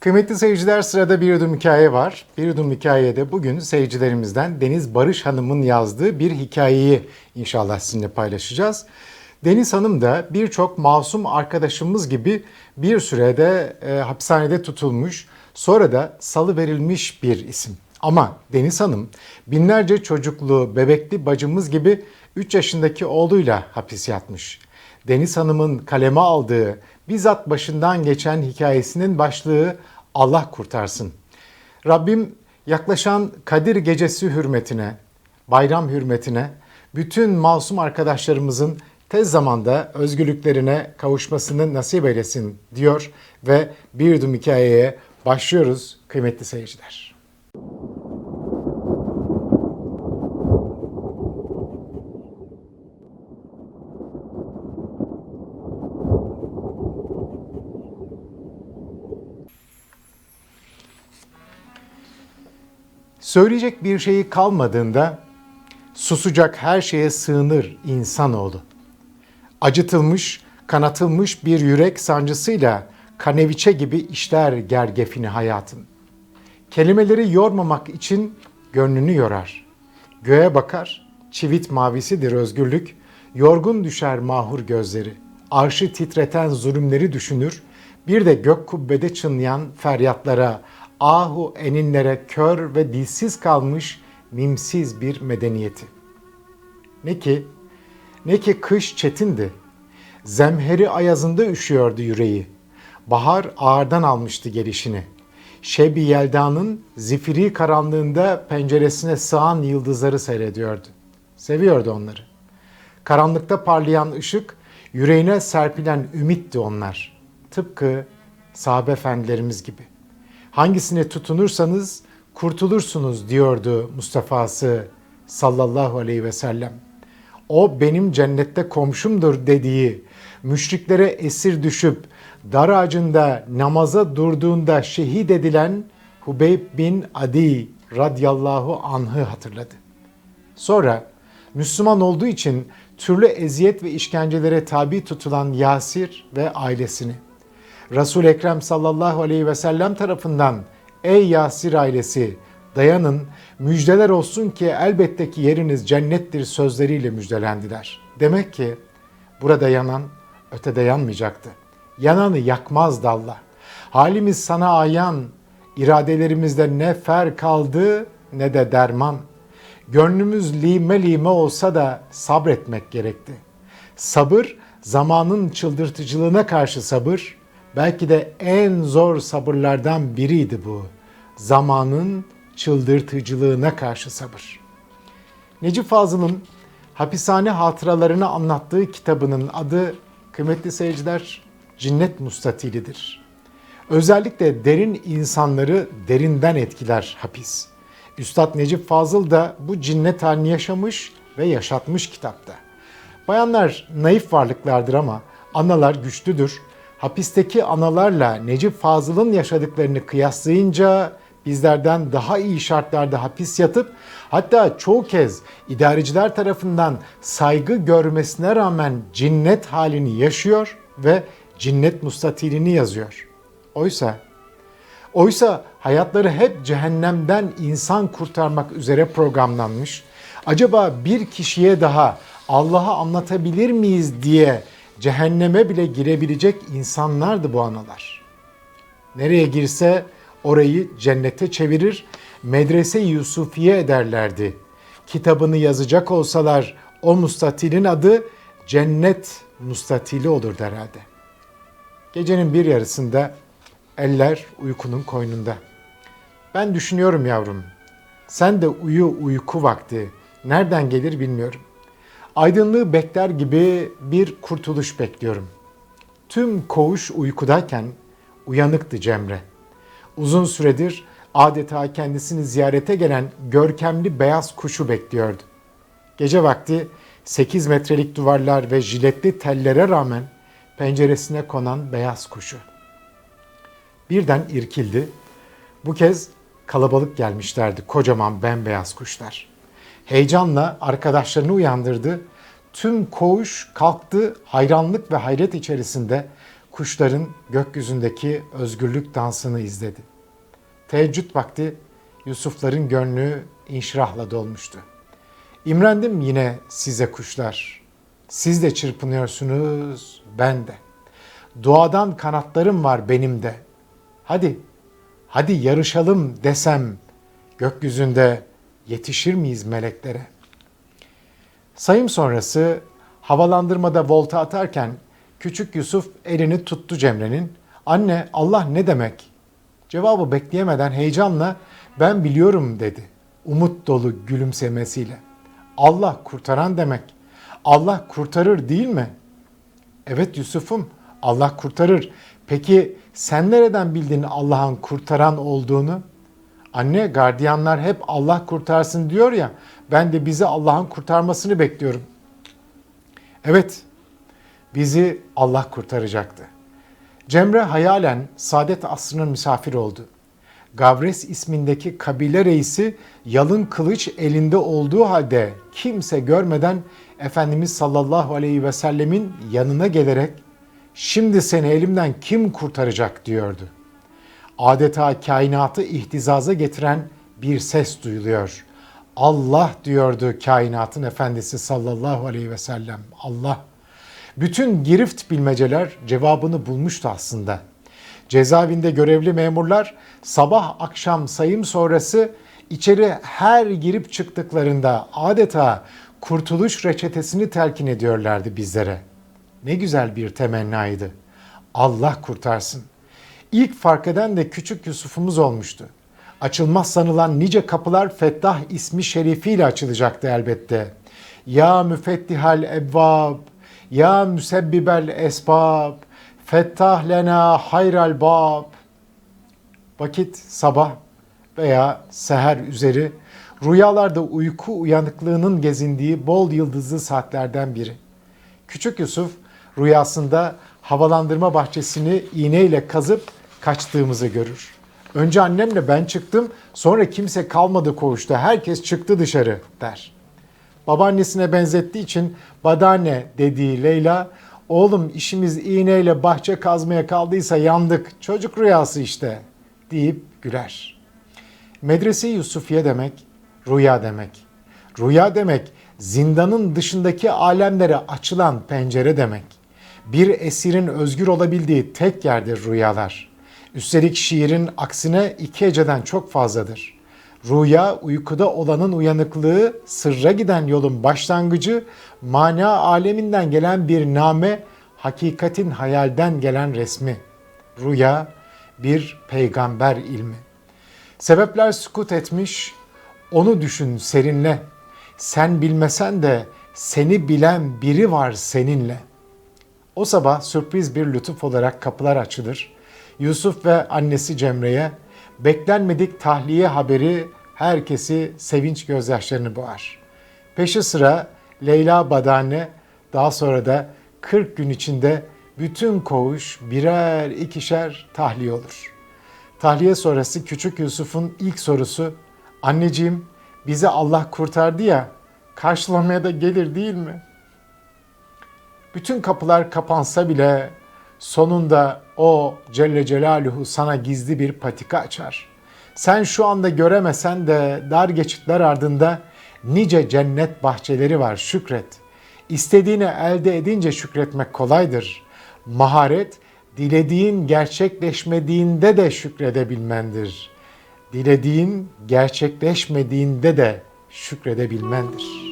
Kıymetli seyirciler sırada bir yudum hikaye var. Bir yudum hikayede bugün seyircilerimizden Deniz Barış Hanım'ın yazdığı bir hikayeyi inşallah sizinle paylaşacağız. Deniz Hanım da birçok masum arkadaşımız gibi bir sürede e, hapishanede tutulmuş, sonra da salı verilmiş bir isim. Ama Deniz Hanım binlerce çocuklu, bebekli bacımız gibi 3 yaşındaki oğluyla hapis yatmış. Deniz Hanım'ın kaleme aldığı, bizzat başından geçen hikayesinin başlığı Allah kurtarsın. Rabbim yaklaşan Kadir Gecesi hürmetine, bayram hürmetine bütün masum arkadaşlarımızın tez zamanda özgürlüklerine kavuşmasını nasip eylesin diyor ve bir yudum hikayeye başlıyoruz kıymetli seyirciler. Söyleyecek bir şeyi kalmadığında susacak her şeye sığınır insanoğlu. Acıtılmış, kanatılmış bir yürek sancısıyla kaneviçe gibi işler gergefini hayatın. Kelimeleri yormamak için gönlünü yorar. Göğe bakar, çivit mavisidir özgürlük, yorgun düşer mahur gözleri. Arşı titreten zulümleri düşünür, bir de gök kubbede çınlayan feryatlara, ahu eninlere kör ve dilsiz kalmış mimsiz bir medeniyeti. Ne ki, ne ki kış çetindi. Zemheri ayazında üşüyordu yüreği. Bahar ağırdan almıştı gelişini. Şebi Yelda'nın zifiri karanlığında penceresine sığan yıldızları seyrediyordu. Seviyordu onları. Karanlıkta parlayan ışık, yüreğine serpilen ümitti onlar. Tıpkı sahabe efendilerimiz gibi. Hangisine tutunursanız kurtulursunuz diyordu Mustafa'sı sallallahu aleyhi ve sellem. O benim cennette komşumdur dediği, müşriklere esir düşüp dar ağacında namaza durduğunda şehit edilen Hubeyb bin Adi radıyallahu anh'ı hatırladı. Sonra Müslüman olduğu için türlü eziyet ve işkencelere tabi tutulan Yasir ve ailesini, Resul Ekrem sallallahu aleyhi ve sellem tarafından ey Yasir ailesi dayanın müjdeler olsun ki elbette ki yeriniz cennettir sözleriyle müjdelendiler. Demek ki burada yanan ötede yanmayacaktı. Yananı yakmazdı Allah. Halimiz sana ayan, iradelerimizde ne fer kaldı ne de derman. Gönlümüz lime lime olsa da sabretmek gerekti. Sabır, zamanın çıldırtıcılığına karşı sabır, belki de en zor sabırlardan biriydi bu. Zamanın çıldırtıcılığına karşı sabır. Necip Fazıl'ın hapishane hatıralarını anlattığı kitabının adı kıymetli seyirciler Cinnet Mustatilidir. Özellikle derin insanları derinden etkiler hapis. Üstad Necip Fazıl da bu cinnet halini yaşamış ve yaşatmış kitapta. Bayanlar naif varlıklardır ama analar güçlüdür. Hapisteki analarla Necip Fazıl'ın yaşadıklarını kıyaslayınca bizlerden daha iyi şartlarda hapis yatıp hatta çoğu kez idareciler tarafından saygı görmesine rağmen cinnet halini yaşıyor ve cinnet mustatilini yazıyor. Oysa oysa hayatları hep cehennemden insan kurtarmak üzere programlanmış. Acaba bir kişiye daha Allah'a anlatabilir miyiz diye cehenneme bile girebilecek insanlardı bu analar. Nereye girse orayı cennete çevirir, medrese Yusufiye ederlerdi. Kitabını yazacak olsalar o mustatilin adı cennet mustatili olurdu herhalde. Gecenin bir yarısında eller uykunun koynunda. Ben düşünüyorum yavrum. Sen de uyu uyku vakti. Nereden gelir bilmiyorum. Aydınlığı bekler gibi bir kurtuluş bekliyorum. Tüm koğuş uykudayken uyanıktı Cemre. Uzun süredir adeta kendisini ziyarete gelen görkemli beyaz kuşu bekliyordu. Gece vakti 8 metrelik duvarlar ve jiletli tellere rağmen penceresine konan beyaz kuşu. Birden irkildi. Bu kez kalabalık gelmişlerdi kocaman bembeyaz kuşlar. Heyecanla arkadaşlarını uyandırdı. Tüm koğuş kalktı hayranlık ve hayret içerisinde kuşların gökyüzündeki özgürlük dansını izledi. Teheccüd vakti Yusufların gönlü inşirahla dolmuştu. İmrendim yine size kuşlar. Siz de çırpınıyorsunuz, ben de. Doğadan kanatlarım var benim de. Hadi, hadi yarışalım desem gökyüzünde yetişir miyiz meleklere? Sayım sonrası havalandırmada volta atarken küçük Yusuf elini tuttu Cemre'nin. Anne Allah ne demek? Cevabı bekleyemeden heyecanla ben biliyorum dedi. Umut dolu gülümsemesiyle. Allah kurtaran demek. Allah kurtarır değil mi? Evet Yusuf'um Allah kurtarır. Peki sen nereden bildin Allah'ın kurtaran olduğunu? Anne gardiyanlar hep Allah kurtarsın diyor ya. Ben de bizi Allah'ın kurtarmasını bekliyorum. Evet bizi Allah kurtaracaktı. Cemre hayalen saadet asrının misafir oldu. Gavres ismindeki kabile reisi yalın kılıç elinde olduğu halde kimse görmeden Efendimiz sallallahu aleyhi ve sellemin yanına gelerek şimdi seni elimden kim kurtaracak diyordu. Adeta kainatı ihtizaza getiren bir ses duyuluyor. Allah diyordu kainatın efendisi sallallahu aleyhi ve sellem. Allah. Bütün girift bilmeceler cevabını bulmuştu aslında. Cezaevinde görevli memurlar sabah akşam sayım sonrası içeri her girip çıktıklarında adeta kurtuluş reçetesini telkin ediyorlardı bizlere. Ne güzel bir temennaydı. Allah kurtarsın. İlk fark eden de küçük Yusuf'umuz olmuştu. Açılmaz sanılan nice kapılar Fettah ismi şerifiyle açılacaktı elbette. Ya müfettihal ebvab, ya müsebbibel esbab, fettah lena hayral bab. Vakit sabah veya seher üzeri rüyalarda uyku uyanıklığının gezindiği bol yıldızlı saatlerden biri. Küçük Yusuf rüyasında havalandırma bahçesini iğneyle kazıp kaçtığımızı görür. Önce annemle ben çıktım, sonra kimse kalmadı koğuşta, herkes çıktı dışarı der. Babaannesine benzettiği için badane dediği Leyla, oğlum işimiz iğneyle bahçe kazmaya kaldıysa yandık, çocuk rüyası işte deyip güler. Medrese Yusufiye demek, rüya demek. Rüya demek, zindanın dışındaki alemlere açılan pencere demek. Bir esirin özgür olabildiği tek yerdir rüyalar. Üstelik şiirin aksine iki heceden çok fazladır. Rüya uykuda olanın uyanıklığı, sırra giden yolun başlangıcı, mana aleminden gelen bir name, hakikatin hayalden gelen resmi. Rüya bir peygamber ilmi. Sebepler sukut etmiş, onu düşün serinle. Sen bilmesen de seni bilen biri var seninle. O sabah sürpriz bir lütuf olarak kapılar açılır. Yusuf ve annesi Cemre'ye beklenmedik tahliye haberi herkesi sevinç gözyaşlarını boğar. Peşi sıra Leyla Badane daha sonra da 40 gün içinde bütün koğuş birer ikişer tahliye olur. Tahliye sonrası küçük Yusuf'un ilk sorusu anneciğim bizi Allah kurtardı ya karşılamaya da gelir değil mi? Bütün kapılar kapansa bile sonunda o Celle Celaluhu sana gizli bir patika açar. Sen şu anda göremesen de dar geçitler ardında nice cennet bahçeleri var şükret. İstediğini elde edince şükretmek kolaydır. Maharet dilediğin gerçekleşmediğinde de şükredebilmendir. Dilediğin gerçekleşmediğinde de şükredebilmendir.''